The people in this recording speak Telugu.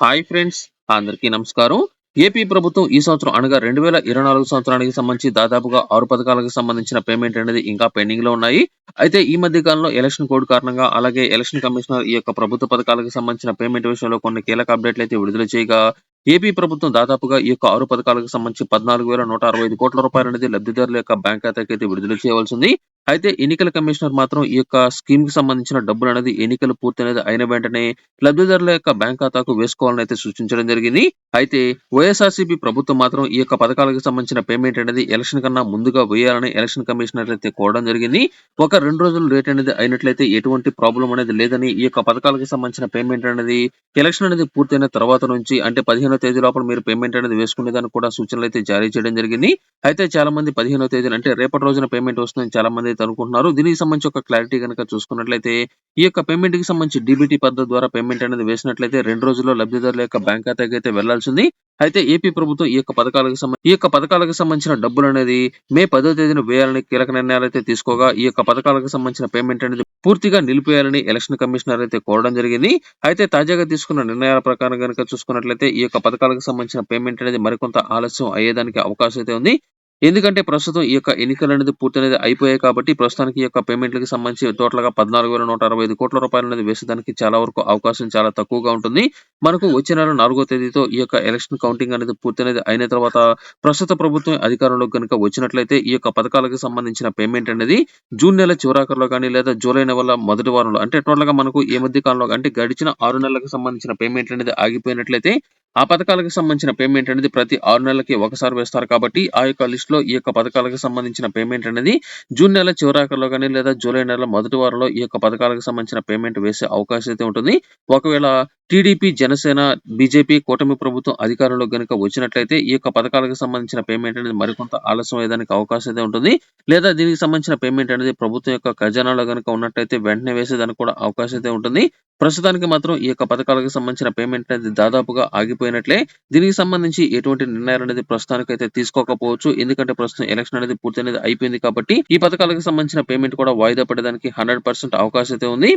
హాయ్ ఫ్రెండ్స్ అందరికీ నమస్కారం. ఏపీ ప్రభుత్వం ఈ సంవత్సరం అనగా రెండు వేల ఇరవై నాలుగు సంవత్సరానికి సంబంధించి దాదాపుగా ఆరు పథకాలకు సంబంధించిన పేమెంట్ అనేది ఇంకా పెండింగ్లో ఉన్నాయి. అయితే ఈ మధ్య కాలంలో ఎలక్షన్ కోడ్ కారణంగా అలాగే ఎలక్షన్ కమిషనర్ ఈ యొక్క ప్రభుత్వ పథకాలకు సంబంధించిన పేమెంట్ విషయంలో కొన్ని కీలక అప్డేట్లు అయితే విడుదల చేయగా ఏపీ ప్రభుత్వం దాదాపుగా ఈ యొక్క ఆరు పథకాలకు సంబంధించి పద్నాలుగు వేల నూట అరవై ఐదు కోట్ల రూపాయలు అనేది లబ్ధిదారుల యొక్క బ్యాంక్ ఖాతాకి అయితే విడుదల చేయవలసింది అయితే ఎన్నికల కమిషనర్ మాత్రం ఈ యొక్క స్కీమ్కి సంబంధించిన డబ్బులు అనేది ఎన్నికలు పూర్తి అనేది అయిన వెంటనే లబ్ధిదారుల యొక్క బ్యాంక్ ఖాతాకు వేసుకోవాలని అయితే సూచించడం జరిగింది. అయితే వైఎస్ఆర్సీపీ ప్రభుత్వం మాత్రం ఈ యొక్క పథకాలకు సంబంధించిన పేమెంట్ అనేది ఎలక్షన్ కన్నా ముందుగా వేయాలని ఎలక్షన్ కమిషనర్ అయితే కోరడం జరిగింది. ఒక రెండు రోజులు లేట్ అనేది అయినట్లయితే ఎటువంటి ప్రాబ్లం అనేది లేదని ఈ యొక్క పథకాలకు సంబంధించిన పేమెంట్ అనేది ఎలక్షన్ అనేది పూర్తయిన తర్వాత నుంచి అంటే పదిహేనో తేదీ లోపల మీరు పేమెంట్ అనేది వేసుకునేదానికి కూడా సూచనలు అయితే జారీ చేయడం జరిగింది. అయితే చాలా మంది పదిహేనో తేదీ అంటే రేపటి రోజున పేమెంట్ వస్తుందని చాలా మంది అయితే అనుకుంటున్నారు దీనికి సంబంధించి ఒక క్లారిటీ కనుక చూసుకున్నట్లయితే ఈ యొక్క పేమెంట్కి సంబంధించి డీబీటీ పద్ధతి ద్వారా పేమెంట్ అనేది వేసినట్లయితే రెండు రోజుల్లో లబ్ధిదారుల యొక్క బ్యాంక్ ఖాతాకి అయితే వెళ్ళాల్సింది. అయితే ఏపీ ప్రభుత్వం ఈ యొక్క పథకాలకు సంబంధించి ఈ యొక్క పథకాలకు సంబంధించిన డబ్బులు అనేది మే పదో తేదీన వేయాలని కీలక నిర్ణయాలు అయితే తీసుకోగా ఈ యొక్క పథకాలకు సంబంధించిన పేమెంట్ అనేది పూర్తిగా నిలిపేయాలని ఎలక్షన్ కమిషనర్ అయితే కోరడం జరిగింది. అయితే తాజాగా తీసుకున్న నిర్ణయాల ప్రకారం కనుక చూసుకున్నట్లయితే ఈ యొక్క పథకాలకు సంబంధించిన పేమెంట్ అనేది మరికొంత ఆలస్యం అయ్యేదానికి అవకాశం అయితే ఉంది. ఎందుకంటే ప్రస్తుతం ఈ యొక్క ఎన్నికలు అనేది పూర్తి అనేది అయిపోయాయి కాబట్టి ప్రస్తుతానికి ఈ యొక్క పేమెంట్లకు సంబంధించి టోటల్గా పద్నాలుగు వేల నూట అరవై ఐదు కోట్ల రూపాయలు అనేది వేసేదానికి చాలా వరకు అవకాశం చాలా తక్కువగా ఉంటుంది. మనకు వచ్చే నెల నాలుగో తేదీతో ఈ యొక్క ఎలక్షన్ కౌంటింగ్ అనేది పూర్తి అనేది అయిన తర్వాత ప్రస్తుత ప్రభుత్వం అధికారంలోకి కనుక వచ్చినట్లయితే ఈ యొక్క పథకాలకు సంబంధించిన పేమెంట్ అనేది జూన్ నెల చివరాఖరులో కానీ లేదా జూలై నెల మొదటి వారంలో అంటే టోటల్గా మనకు ఈ మధ్య కాలంలో అంటే గడిచిన ఆరు నెలలకు సంబంధించిన పేమెంట్ అనేది ఆగిపోయినట్లయితే ఆ పథకాలకు సంబంధించిన పేమెంట్ అనేది ప్రతి ఆరు నెలలకి ఒకసారి వేస్తారు కాబట్టి ఆ యొక్క లిస్ట్లో ఈ యొక్క పథకాలకు సంబంధించిన పేమెంట్ అనేది జూన్ నెల చివరాకర్లో కానీ లేదా జూలై నెల మొదటి వారంలో ఈ యొక్క పథకాలకు సంబంధించిన పేమెంట్ వేసే అవకాశం అయితే ఉంటుంది. ఒకవేళ టీడీపీ జనసేన బీజేపీ కూటమి ప్రభుత్వం అధికారంలో గనుక వచ్చినట్లయితే ఈ యొక్క పథకాలకు సంబంధించిన పేమెంట్ అనేది మరికొంత ఆలస్యం అయ్యేదానికి అవకాశం అయితే ఉంటుంది. లేదా దీనికి సంబంధించిన పేమెంట్ అనేది ప్రభుత్వం యొక్క ఖజానాలో గనుక ఉన్నట్లయితే వెంటనే వేసేదానికి కూడా అవకాశం అయితే ఉంటుంది. ప్రస్తుతానికి మాత్రం ఈ యొక్క పథకాలకు సంబంధించిన పేమెంట్ అనేది దాదాపుగా ఆగిపోయినట్లే. దీనికి సంబంధించి ఎటువంటి నిర్ణయాలు అనేది ప్రస్తుతానికి అయితే తీసుకోకపోవచ్చు. ఎందుకంటే ప్రస్తుతం ఎలక్షన్ అనేది పూర్తి అనేది అయిపోయింది కాబట్టి ఈ పథకాలకు సంబంధించిన పేమెంట్ కూడా వాయిదా పడేదానికి హండ్రెడ్ పర్సెంట్ అవకాశం అయితే ఉంది.